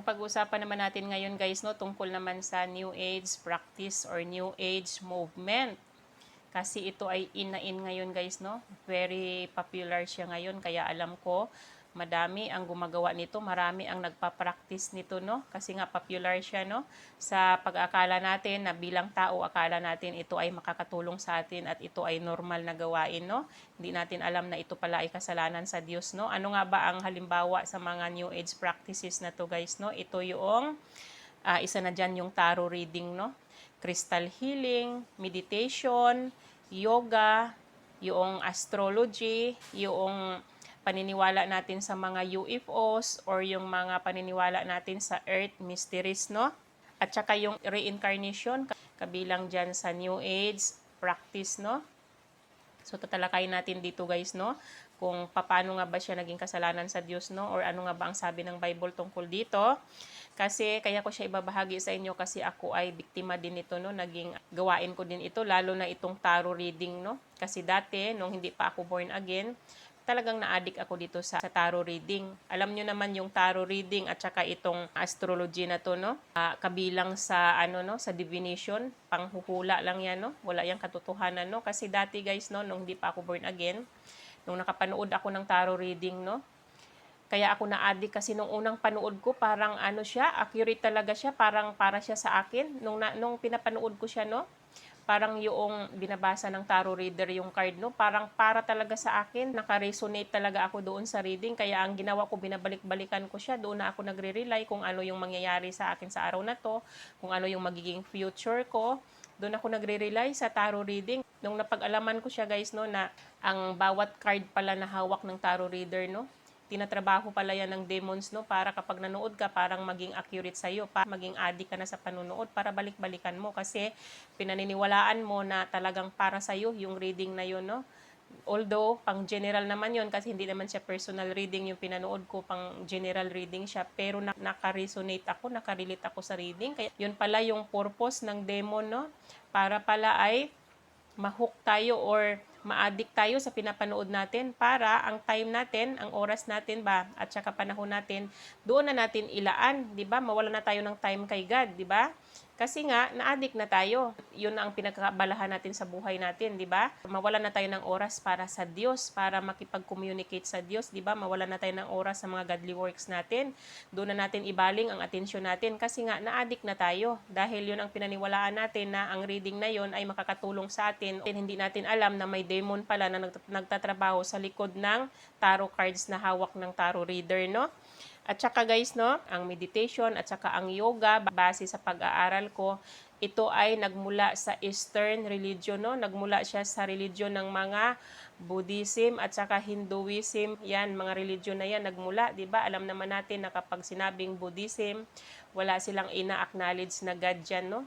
Ang pag-uusapan naman natin ngayon guys no tungkol naman sa New Age practice or New Age movement. Kasi ito ay in na in ngayon guys no. Very popular siya ngayon kaya alam ko madami ang gumagawa nito, marami ang nagpa-practice nito no kasi nga popular siya no. Sa pag-akala natin na bilang tao akala natin ito ay makakatulong sa atin at ito ay normal na gawain no. Hindi natin alam na ito pala ay kasalanan sa Diyos no. Ano nga ba ang halimbawa sa mga New Age practices na to guys no? Ito yung ah, isa na dyan yung tarot reading no. Crystal healing, meditation, yoga, yung astrology, yung paniniwala natin sa mga UFOs or yung mga paniniwala natin sa earth mysteries, no? At saka yung reincarnation, kabilang dyan sa New Age practice, no? So tatalakayin natin dito guys, no? Kung paano nga ba siya naging kasalanan sa Diyos, no? Or ano nga ba ang sabi ng Bible tungkol dito. Kasi kaya ko siya ibabahagi sa inyo kasi ako ay biktima din ito, no? Naging gawain ko din ito, lalo na itong tarot reading, no? Kasi dati, nung hindi pa ako born again, talagang na-addict ako dito sa, sa tarot reading. Alam nyo naman yung tarot reading at saka itong astrology na to, no? Ah, kabilang sa, ano, no? Sa divination, panghuhula lang yan, no? Wala yung katotohanan, no? Kasi dati, guys, no? Nung hindi pa ako born again, nung nakapanood ako ng tarot reading, no? Kaya ako na-addict kasi nung unang panood ko, parang ano siya, accurate talaga siya, parang para siya sa akin. Nung, na, nung pinapanood ko siya, no? Parang yung binabasa ng tarot reader yung card, no? Parang para talaga sa akin, naka-resonate talaga ako doon sa reading. Kaya ang ginawa ko, binabalik-balikan ko siya. Doon na ako nagre-rely kung ano yung mangyayari sa akin sa araw na to, kung ano yung magiging future ko. Doon ako nagre-rely sa tarot reading. Nung napag-alaman ko siya guys, no, na ang bawat card pala na hawak ng tarot reader, no, tinatrabaho pala yan ng demons, no? Para kapag nanood ka, parang maging accurate sa'yo, para maging addict ka na sa panonood, para balik-balikan mo. Kasi pinaniniwalaan mo na talagang para sa'yo yung reading na yun, no? Although, pang general naman yon kasi hindi naman siya personal reading yung pinanood ko, pang general reading siya. Pero na- naka-resonate ako, nakarelate ako sa reading. Kaya yun pala yung purpose ng demon, no? Para pala ay mahook tayo or ma-addict tayo sa pinapanood natin para ang time natin, ang oras natin ba at saka panahon natin, doon na natin ilaan, 'di ba? Mawala na tayo ng time kay God, 'di ba? Kasi nga na-addict na tayo. 'Yun ang pinagkabalahan natin sa buhay natin, 'di ba? Mawala na tayo ng oras para sa Diyos, para makipag-communicate sa Diyos, 'di ba? Mawala na tayo ng oras sa mga godly works natin. Doon na natin ibaling ang atensyon natin kasi nga na-addict na tayo dahil 'yun ang pinaniwalaan natin na ang reading na 'yon ay makakatulong sa atin. Hindi natin alam na may demon pala na nagtat- nagtatrabaho sa likod ng tarot cards na hawak ng tarot reader, no? At saka guys, no, ang meditation at saka ang yoga, base sa pag-aaral ko, ito ay nagmula sa Eastern religion, no? Nagmula siya sa religion ng mga Buddhism at saka Hinduism. Yan, mga religion na yan nagmula, 'di ba? Alam naman natin na kapag sinabing Buddhism, wala silang ina-acknowledge na God dyan, no?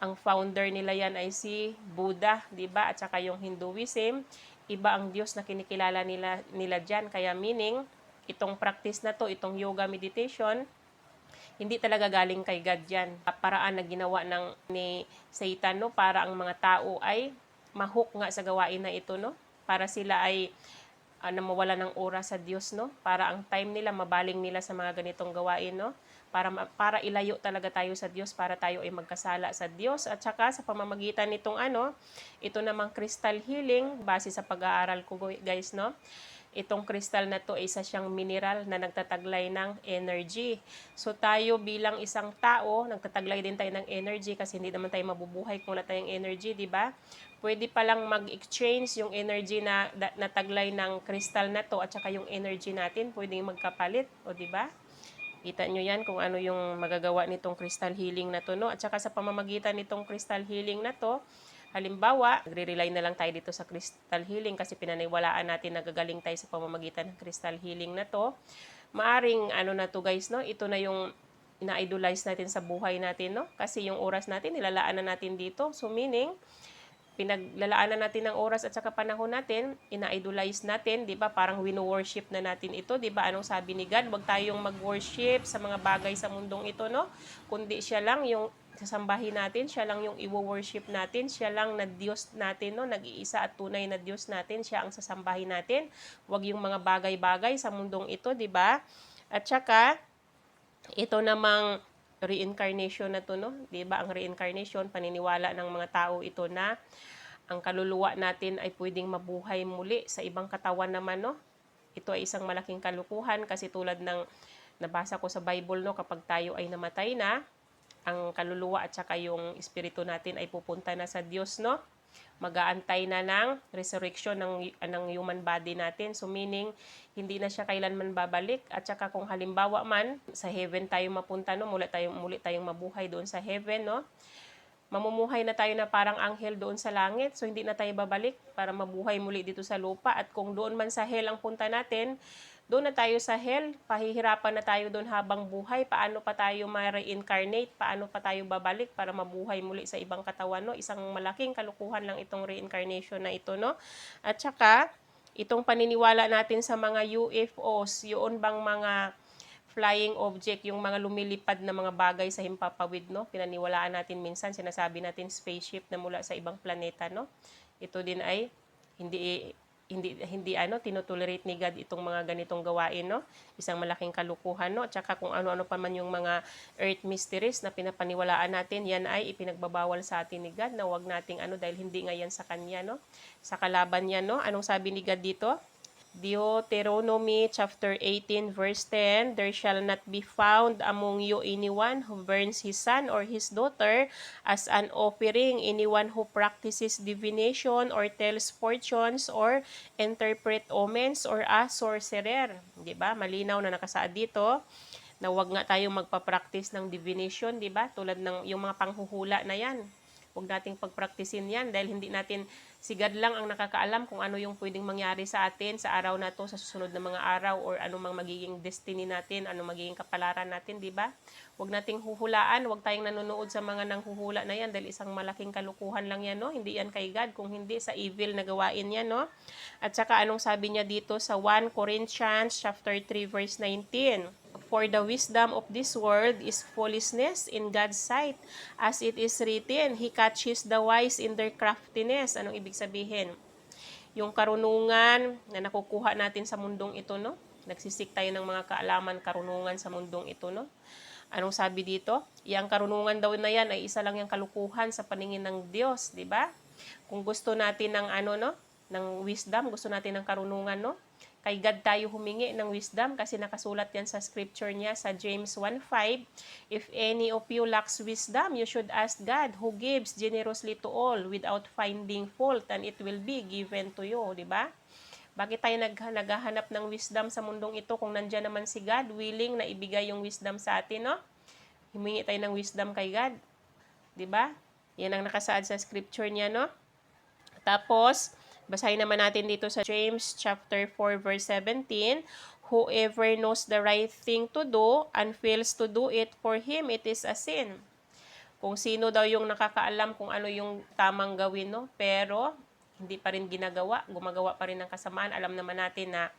Ang founder nila yan ay si Buddha, 'di ba? At saka yung Hinduism, iba ang Diyos na kinikilala nila nila diyan. Kaya meaning itong practice na to, itong yoga meditation, hindi talaga galing kay God yan. Paraan na ginawa ng ni Satan, no? Para ang mga tao ay mahook nga sa gawain na ito, no? Para sila ay uh, na mawala ng oras sa Diyos, no? Para ang time nila, mabaling nila sa mga ganitong gawain, no? Para, para ilayo talaga tayo sa Diyos, para tayo ay magkasala sa Diyos. At saka sa pamamagitan nitong ano, ito namang crystal healing, base sa pag-aaral ko guys, no? Itong crystal na to isa siyang mineral na nagtataglay ng energy. So tayo bilang isang tao, nagtataglay din tayo ng energy kasi hindi naman tayo mabubuhay kung wala tayong energy, di ba? Pwede palang mag-exchange yung energy na nataglay ng crystal na to at saka yung energy natin, pwedeng magkapalit, o di ba? Kita nyo yan kung ano yung magagawa nitong crystal healing na to, no? At saka sa pamamagitan nitong crystal healing na to, Halimbawa, nagre-rely na lang tayo dito sa crystal healing kasi pinaniwalaan natin nagagaling tayo sa pamamagitan ng crystal healing na to. Maaring ano na to guys, no? Ito na yung ina-idolize natin sa buhay natin, no? Kasi yung oras natin, nilalaan na natin dito. So meaning, pinaglalaanan natin ng oras at saka panahon natin, ina-idolize natin, 'di ba? Parang wino-worship na natin ito, 'di ba? Anong sabi ni God? Huwag tayong mag-worship sa mga bagay sa mundong ito, no? Kundi siya lang yung sasambahin natin, siya lang yung i-worship natin, siya lang na Diyos natin, no? Nag-iisa at tunay na Diyos natin, siya ang sasambahin natin. Huwag yung mga bagay-bagay sa mundong ito, 'di ba? At saka Ito namang reincarnation na to, no? 'Di ba? Ang reincarnation, paniniwala ng mga tao ito na ang kaluluwa natin ay pwedeng mabuhay muli sa ibang katawan naman, no? Ito ay isang malaking kalukuhan kasi tulad ng nabasa ko sa Bible, no, kapag tayo ay namatay na, ang kaluluwa at saka yung espiritu natin ay pupunta na sa Diyos, no? Mag-aantay na ng resurrection ng, ng human body natin. So meaning, hindi na siya kailanman babalik. At saka kung halimbawa man, sa heaven tayo mapunta, no? Muli tayong, muli tayong mabuhay doon sa heaven, no? mamumuhay na tayo na parang anghel doon sa langit. So, hindi na tayo babalik para mabuhay muli dito sa lupa. At kung doon man sa hell ang punta natin, doon na tayo sa hell. Pahihirapan na tayo doon habang buhay. Paano pa tayo ma-reincarnate? Paano pa tayo babalik para mabuhay muli sa ibang katawan? No? Isang malaking kalukuhan lang itong reincarnation na ito. No? At saka, itong paniniwala natin sa mga UFOs, yun bang mga flying object, yung mga lumilipad na mga bagay sa himpapawid, no? Pinaniwalaan natin minsan, sinasabi natin spaceship na mula sa ibang planeta, no? Ito din ay hindi hindi hindi ano tinotolerate ni God itong mga ganitong gawain no? Isang malaking kalukuhan no? Tsaka kung ano-ano pa man yung mga earth mysteries na pinapaniwalaan natin yan ay ipinagbabawal sa atin ni God na wag nating ano dahil hindi nga yan sa kanya no? Sa kalaban niya no? Anong sabi ni God dito Deuteronomy chapter 18 verse 10 There shall not be found among you anyone who burns his son or his daughter as an offering anyone who practices divination or tells fortunes or interpret omens or a sorcerer. 'di ba? Malinaw na nakasaad dito na wag nga tayong magpa-practice ng divination 'di ba? Tulad ng yung mga panghuhula na yan Huwag nating pagpraktisin yan dahil hindi natin, si God lang ang nakakaalam kung ano yung pwedeng mangyari sa atin sa araw na to, sa susunod na mga araw, or ano mang magiging destiny natin, ano magiging kapalaran natin, di ba? Huwag nating huhulaan, huwag tayong nanonood sa mga nanghuhula na yan dahil isang malaking kalukuhan lang yan, no? Hindi yan kay God, kung hindi sa evil na gawain yan, no? At saka anong sabi niya dito sa 1 Corinthians chapter 3 verse 19? For the wisdom of this world is foolishness in God's sight. As it is written, He catches the wise in their craftiness. Anong ibig sabihin? Yung karunungan na nakukuha natin sa mundong ito, no? Nagsisik tayo ng mga kaalaman, karunungan sa mundong ito, no? Anong sabi dito? Yang karunungan daw na yan ay isa lang yung kalukuhan sa paningin ng Diyos, di ba? Kung gusto natin ng ano, no? Ng wisdom, gusto natin ng karunungan, no? Kay God tayo humingi ng wisdom kasi nakasulat yan sa scripture niya sa James 1.5. If any of you lacks wisdom, you should ask God who gives generously to all without finding fault and it will be given to you. ba? Bakit tayo nag, naghahanap ng wisdom sa mundong ito kung nandyan naman si God, willing na ibigay yung wisdom sa atin, no? Humingi tayo ng wisdom kay God. Di ba? Yan ang nakasaad sa scripture niya, no? Tapos, Basahin naman natin dito sa James chapter 4 verse 17, whoever knows the right thing to do and fails to do it for him it is a sin. Kung sino daw yung nakakaalam kung ano yung tamang gawin, no? Pero hindi pa rin ginagawa, gumagawa pa rin ng kasamaan. Alam naman natin na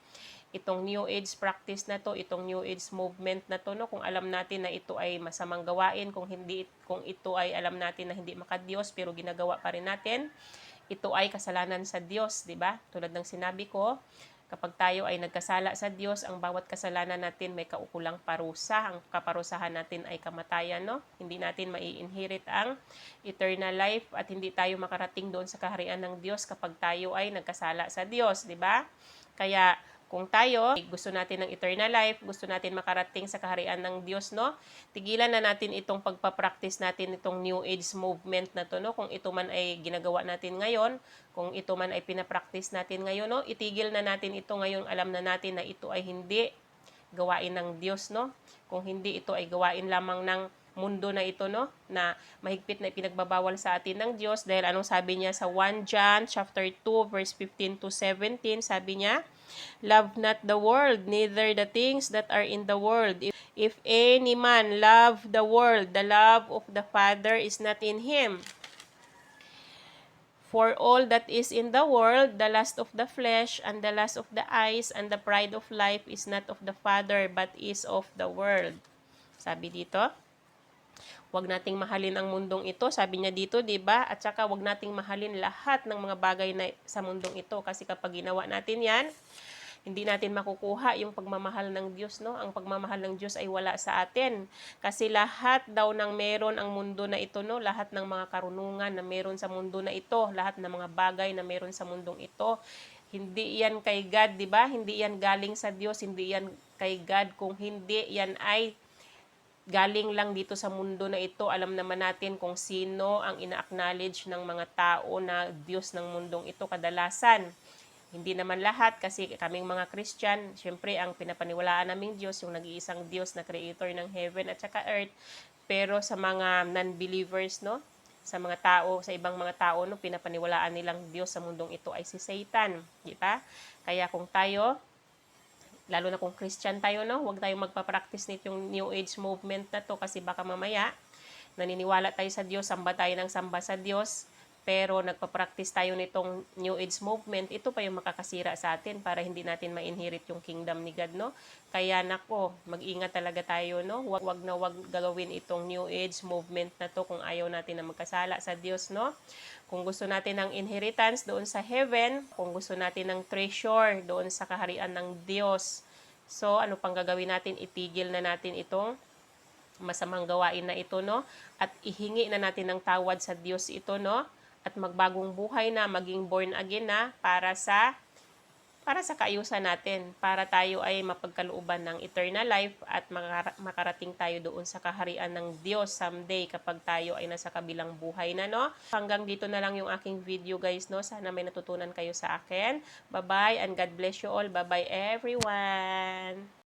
itong New Age practice na to, itong New Age movement na to, no, kung alam natin na ito ay masamang gawain, kung hindi kung ito ay alam natin na hindi makadiyos pero ginagawa pa rin natin, ito ay kasalanan sa Diyos, di ba? Tulad ng sinabi ko, kapag tayo ay nagkasala sa Diyos, ang bawat kasalanan natin may kaukulang parusa. Ang kaparusahan natin ay kamatayan, no? Hindi natin mai-inherit ang eternal life at hindi tayo makarating doon sa kaharian ng Diyos kapag tayo ay nagkasala sa Diyos, di ba? Kaya kung tayo gusto natin ng eternal life, gusto natin makarating sa kaharian ng Diyos, no? Tigilan na natin itong pagpa-practice natin itong New Age movement na to, no? Kung ito man ay ginagawa natin ngayon, kung ito man ay pina-practice natin ngayon, no? Itigil na natin ito ngayon. Alam na natin na ito ay hindi gawain ng Diyos, no? Kung hindi ito ay gawain lamang ng mundo na ito no na mahigpit na ipinagbabawal sa atin ng Diyos dahil anong sabi niya sa 1 John chapter 2 verse 15 to 17 sabi niya Love not the world, neither the things that are in the world. If, if any man love the world, the love of the Father is not in him. For all that is in the world, the lust of the flesh, and the lust of the eyes, and the pride of life is not of the Father, but is of the world. Sabi dito. Huwag nating mahalin ang mundong ito. Sabi niya dito, 'di ba? At saka huwag nating mahalin lahat ng mga bagay na sa mundong ito kasi kapag ginawa natin 'yan, hindi natin makukuha yung pagmamahal ng Diyos, no? Ang pagmamahal ng Diyos ay wala sa atin. Kasi lahat daw ng meron ang mundo na ito, no? Lahat ng mga karunungan na meron sa mundo na ito, lahat ng mga bagay na meron sa mundong ito, hindi yan kay God, di ba? Hindi yan galing sa Diyos, hindi yan kay God. Kung hindi, yan ay galing lang dito sa mundo na ito. Alam naman natin kung sino ang ina-acknowledge ng mga tao na Diyos ng mundong ito kadalasan. Hindi naman lahat kasi kaming mga Christian, syempre ang pinapaniwalaan naming Diyos, yung nag-iisang Diyos na creator ng heaven at saka earth. Pero sa mga non-believers, no? Sa mga tao, sa ibang mga tao, no, pinapaniwalaan nilang Diyos sa mundong ito ay si Satan, di ba? Kaya kung tayo lalo na kung Christian tayo, no? Huwag tayong magpa-practice nitong New Age movement na to kasi baka mamaya naniniwala tayo sa Diyos, samba tayo ng samba sa Diyos, pero nagpa-practice tayo nitong New Age movement, ito pa yung makakasira sa atin para hindi natin ma-inherit yung kingdom ni God, no? Kaya nako, mag-ingat talaga tayo, no? Wag, wag na wag gagawin itong New Age movement na to kung ayaw natin na magkasala sa Diyos, no? Kung gusto natin ng inheritance doon sa heaven, kung gusto natin ng treasure doon sa kaharian ng Diyos, so ano pang gagawin natin? Itigil na natin itong masamang gawain na ito, no? At ihingi na natin ng tawad sa Diyos ito, no? At magbagong buhay na, maging born again na para sa para sa kaayusan natin, para tayo ay mapagkalooban ng eternal life at makara- makarating tayo doon sa kaharian ng Diyos someday kapag tayo ay nasa kabilang buhay na, no? Hanggang dito na lang yung aking video, guys, no? Sana may natutunan kayo sa akin. Bye-bye and God bless you all. Bye-bye, everyone!